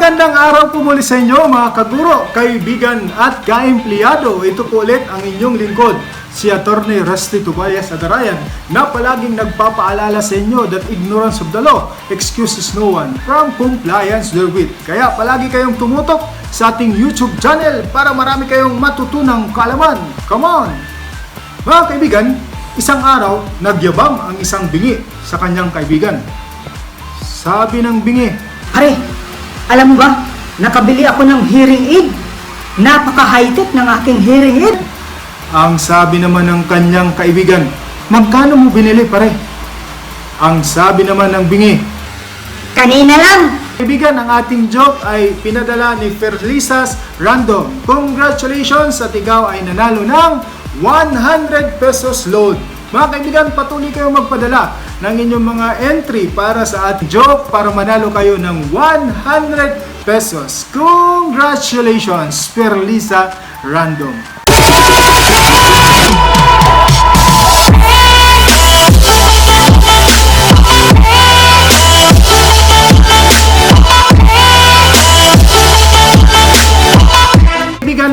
Magandang araw po muli sa inyo mga kaguro, kaibigan at kaempleyado. Ito po ulit ang inyong lingkod, si Attorney Rusty Tobias Adarayan na palaging nagpapaalala sa inyo that ignorance of the law excuses no one from compliance therewith. Kaya palagi kayong tumutok sa ating YouTube channel para marami kayong matutunang kaalaman. Come on! Mga kaibigan, isang araw, nagyabang ang isang bingi sa kanyang kaibigan. Sabi ng bingi, Pare, alam mo ba, nakabili ako ng hearing aid. Napaka-high-tech ng aking hearing aid. Ang sabi naman ng kanyang kaibigan, magkano mo binili pare? Ang sabi naman ng bingi, Kanina lang. kaibigan, ang ating joke ay pinadala ni Ferlisas Random. Congratulations at ikaw ay nanalo ng 100 pesos load. Mga kaibigan, patuloy kayong magpadala ng inyong mga entry para sa ating joke para manalo kayo ng 100 pesos. Congratulations, Ferlisa Random.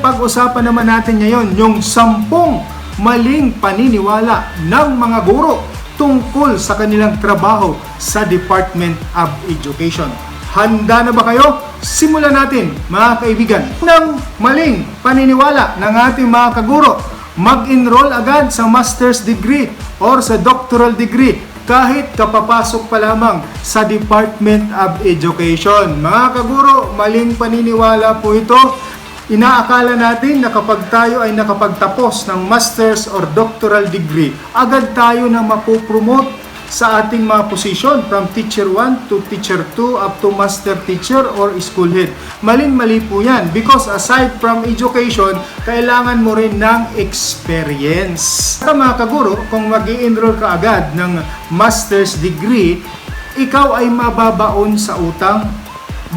Pag-usapan naman natin ngayon yung sampung maling paniniwala ng mga guro tungkol sa kanilang trabaho sa Department of Education. Handa na ba kayo? Simulan natin mga kaibigan ng maling paniniwala ng ating mga kaguro. Mag-enroll agad sa master's degree or sa doctoral degree kahit kapapasok pa lamang sa Department of Education. Mga kaguro, maling paniniwala po ito Inaakala natin na kapag tayo ay nakapagtapos ng master's or doctoral degree, agad tayo na mapopromote sa ating mga posisyon from teacher 1 to teacher 2 up to master teacher or school head. Maling-mali po yan because aside from education, kailangan mo rin ng experience. Sa mga kaguro, kung mag enroll ka agad ng master's degree, ikaw ay mababaon sa utang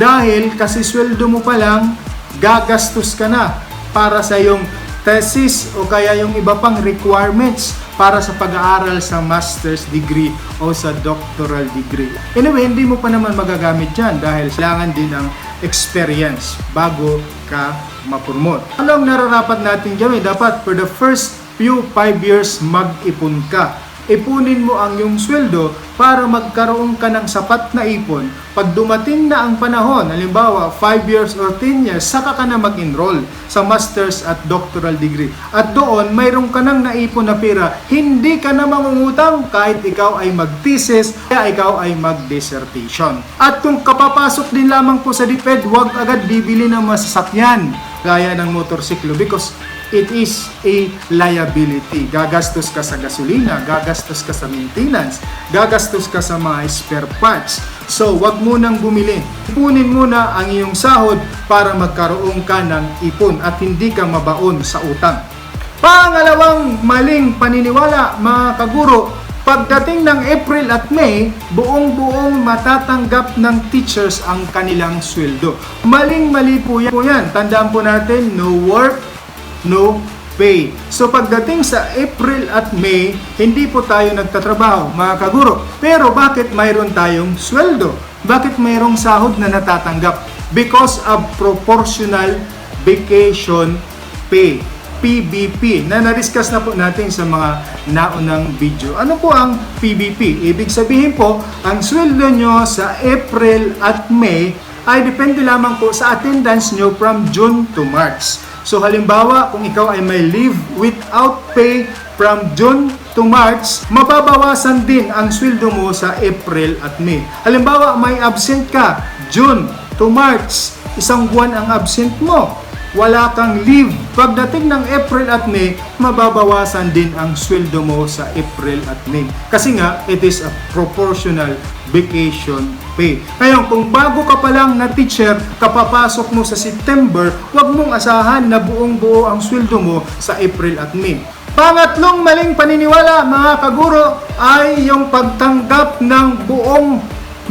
dahil kasi sweldo mo pa lang gagastos ka na para sa yung thesis o kaya yung iba pang requirements para sa pag-aaral sa master's degree o sa doctoral degree. Anyway, hindi mo pa naman magagamit yan dahil kailangan din ng experience bago ka mapromote. Ano ang nararapat natin gawin? Dapat for the first few 5 years mag-ipon ka ipunin mo ang iyong sweldo para magkaroon ka ng sapat na ipon. Pag dumating na ang panahon, halimbawa 5 years or 10 years, saka ka na mag-enroll sa master's at doctoral degree. At doon, mayroon ka nang naipon na pera, hindi ka na mangungutang kahit ikaw ay mag-thesis, kaya ikaw ay mag-dissertation. At kung kapapasok din lamang po sa DepEd, huwag agad bibili ng masasakyan gaya ng motorsiklo because it is a liability. Gagastos ka sa gasolina, gagastos ka sa maintenance, gagastos ka sa mga spare parts. So, wag mo nang bumili. Ipunin muna ang iyong sahod para magkaroon ka ng ipon at hindi ka mabaon sa utang. Pangalawang maling paniniwala, mga kaguro, pagdating ng April at May, buong-buong matatanggap ng teachers ang kanilang sweldo. Maling-mali po yan. Tandaan po natin, no work, no pay. So pagdating sa April at May, hindi po tayo nagtatrabaho, mga kaguro. Pero bakit mayroon tayong sweldo? Bakit mayroong sahod na natatanggap? Because of proportional vacation pay. PBP na na-discuss na po natin sa mga naunang video. Ano po ang PBP? Ibig sabihin po, ang sweldo nyo sa April at May ay depende lamang po sa attendance nyo from June to March. So halimbawa, kung ikaw ay may leave without pay from June to March, mababawasan din ang sweldo mo sa April at May. Halimbawa, may absent ka June to March, isang buwan ang absent mo wala kang leave. Pagdating ng April at May, mababawasan din ang sweldo mo sa April at May. Kasi nga, it is a proportional vacation pay. Ngayon, kung bago ka pa lang na teacher, kapapasok mo sa September, huwag mong asahan na buong buo ang sweldo mo sa April at May. Pangatlong maling paniniwala, mga kaguro, ay yung pagtanggap ng buong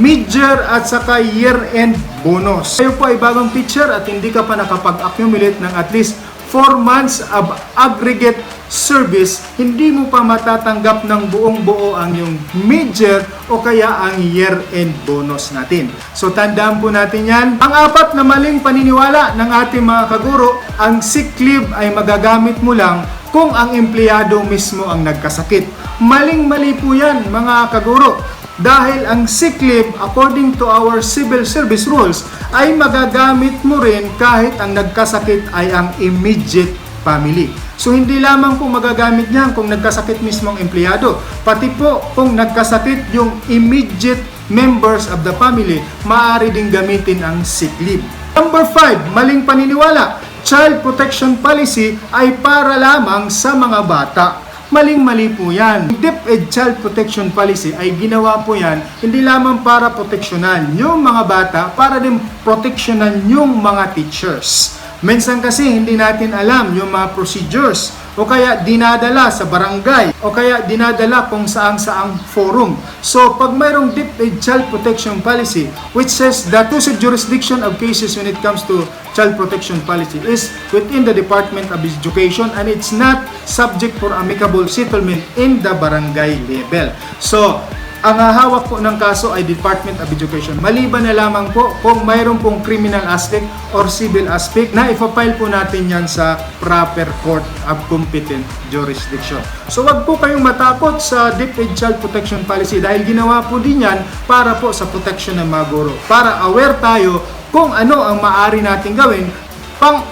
mid-year at saka year-end bonus. Kayo po ay bagong teacher at hindi ka pa nakapag-accumulate ng at least 4 months of aggregate service, hindi mo pa matatanggap ng buong buo ang yung major o kaya ang year-end bonus natin. So tandaan po natin yan. Ang apat na maling paniniwala ng ating mga kaguro, ang sick leave ay magagamit mo lang kung ang empleyado mismo ang nagkasakit. Maling-mali po yan mga kaguro. Dahil ang sick leave, according to our civil service rules, ay magagamit mo rin kahit ang nagkasakit ay ang immediate family. So hindi lamang po magagamit niyan kung nagkasakit mismo ang empleyado, pati po kung nagkasakit yung immediate members of the family, maaari ding gamitin ang sick leave. Number 5, maling paniniwala. Child protection policy ay para lamang sa mga bata. Maling-mali po yan. DepEd Child Protection Policy ay ginawa po yan hindi lamang para proteksyonan yung mga bata, para din proteksyonan yung mga teachers. Minsan kasi hindi natin alam yung mga procedures o kaya dinadala sa barangay o kaya dinadala kung saang saang forum. So pag mayroong DepEd Child Protection Policy which says that exclusive jurisdiction of cases when it comes to child protection policy is within the Department of Education and it's not subject for amicable settlement in the barangay level. So ang hahawak po ng kaso ay Department of Education. Maliban na lamang po kung mayroon pong criminal aspect or civil aspect na ipapile po natin yan sa proper court of competent jurisdiction. So wag po kayong matakot sa DepEd Child Protection Policy dahil ginawa po din yan para po sa protection ng mga guro. Para aware tayo kung ano ang maaari natin gawin pang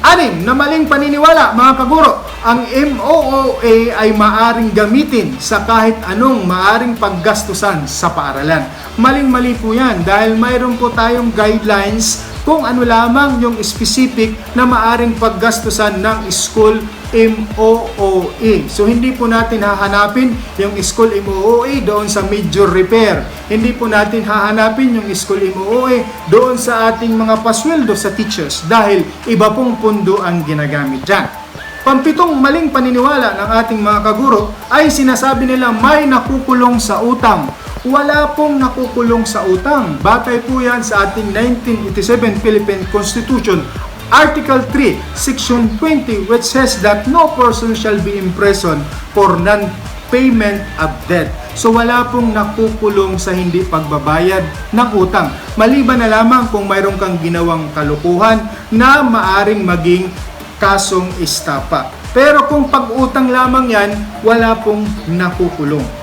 Anim na maling paniniwala mga kaguro, ang MOOA ay maaring gamitin sa kahit anong maaring paggastusan sa paaralan. Maling-mali po yan dahil mayroon po tayong guidelines kung ano lamang yung specific na maaring paggastusan ng school MOOA. So hindi po natin hahanapin yung school MOOA doon sa major repair. Hindi po natin hahanapin yung school MOOA doon sa ating mga pasweldo sa teachers dahil iba pong pundo ang ginagamit dyan. Pampitong maling paniniwala ng ating mga kaguro ay sinasabi nila may nakukulong sa utang. Wala pong nakukulong sa utang. Batay po yan sa ating 1987 Philippine Constitution Article 3, Section 20, which says that no person shall be imprisoned for non-payment of debt. So wala pong nakukulong sa hindi pagbabayad ng utang. Maliban na lamang kung mayroon kang ginawang kalukuhan na maaring maging kasong istapa. Pero kung pag-utang lamang yan, wala pong nakukulong.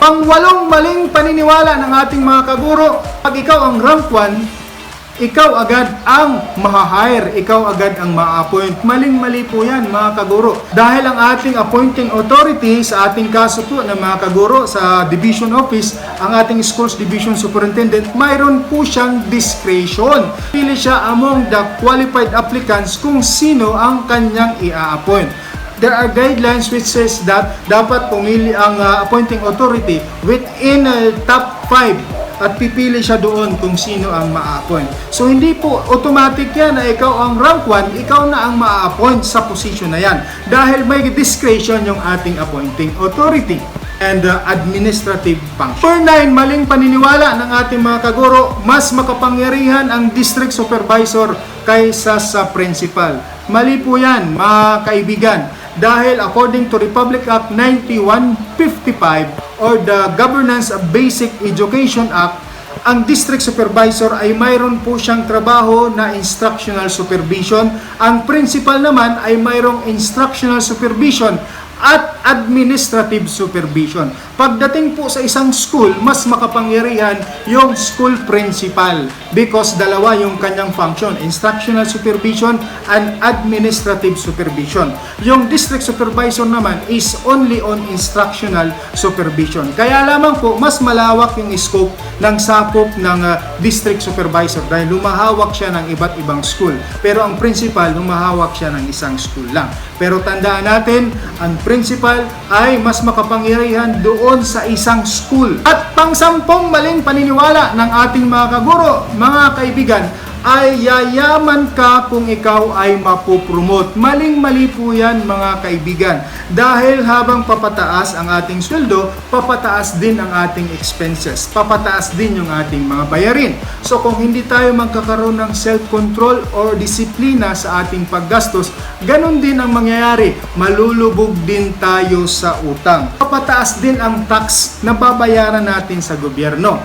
Pangwalong maling paniniwala ng ating mga kaguro, pag ikaw ang rank 1, ikaw agad ang mahahire, ikaw agad ang ma-appoint. Maling-mali po yan mga kaguro. Dahil ang ating appointing authority sa ating kaso po ng mga kaguro sa division office, ang ating schools division superintendent, mayroon po siyang discretion. Pili siya among the qualified applicants kung sino ang kanyang i-appoint there are guidelines which says that dapat pumili ang uh, appointing authority within uh, top 5 at pipili siya doon kung sino ang ma-appoint. So hindi po automatic yan na ikaw ang rank 1, ikaw na ang ma-appoint sa position na yan. Dahil may discretion yung ating appointing authority and uh, administrative function. For 9, maling paniniwala ng ating mga kaguro, mas makapangyarihan ang district supervisor kaysa sa principal. Mali po yan, mga kaibigan. Dahil according to Republic Act 9155 or the Governance of Basic Education Act, ang district supervisor ay mayroon po siyang trabaho na instructional supervision. Ang principal naman ay mayroong instructional supervision at administrative supervision. Pagdating po sa isang school, mas makapangyarihan yung school principal because dalawa yung kanyang function, instructional supervision and administrative supervision. Yung district supervisor naman is only on instructional supervision. Kaya lamang po, mas malawak yung scope ng sakop ng uh, district supervisor dahil lumahawak siya ng iba't ibang school. Pero ang principal, lumahawak siya ng isang school lang. Pero tandaan natin, ang principal ay mas makapangyarihan doon sa isang school. At pangsampung maling paniniwala ng ating mga kaguro, mga kaibigan, ay yayaman ka kung ikaw ay mapopromote. Maling-mali po yan mga kaibigan. Dahil habang papataas ang ating sweldo, papataas din ang ating expenses. Papataas din yung ating mga bayarin. So kung hindi tayo magkakaroon ng self-control or disiplina sa ating paggastos, ganun din ang mangyayari. Malulubog din tayo sa utang. Papataas din ang tax na babayaran natin sa gobyerno.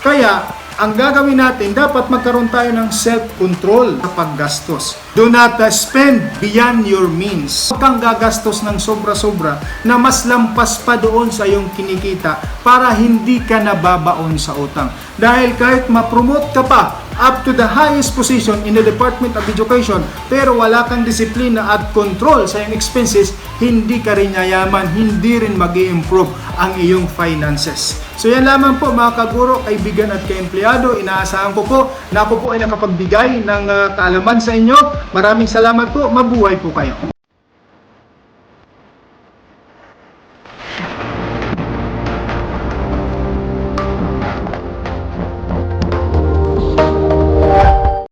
Kaya, ang gagawin natin, dapat magkaroon tayo ng self-control sa paggastos. Do not uh, spend beyond your means. Huwag kang gagastos ng sobra-sobra na mas lampas pa doon sa iyong kinikita para hindi ka nababaon sa utang. Dahil kahit ma-promote ka pa up to the highest position in the Department of Education pero wala kang disiplina at control sa iyong expenses, hindi ka rin yayaman, hindi rin mag improve ang iyong finances. So yan lamang po mga kaguro, kaibigan at kaempleyado. Inaasahan ko po na ako po ay nakapagbigay ng uh, kaalaman sa inyo. Maraming salamat po. Mabuhay po kayo.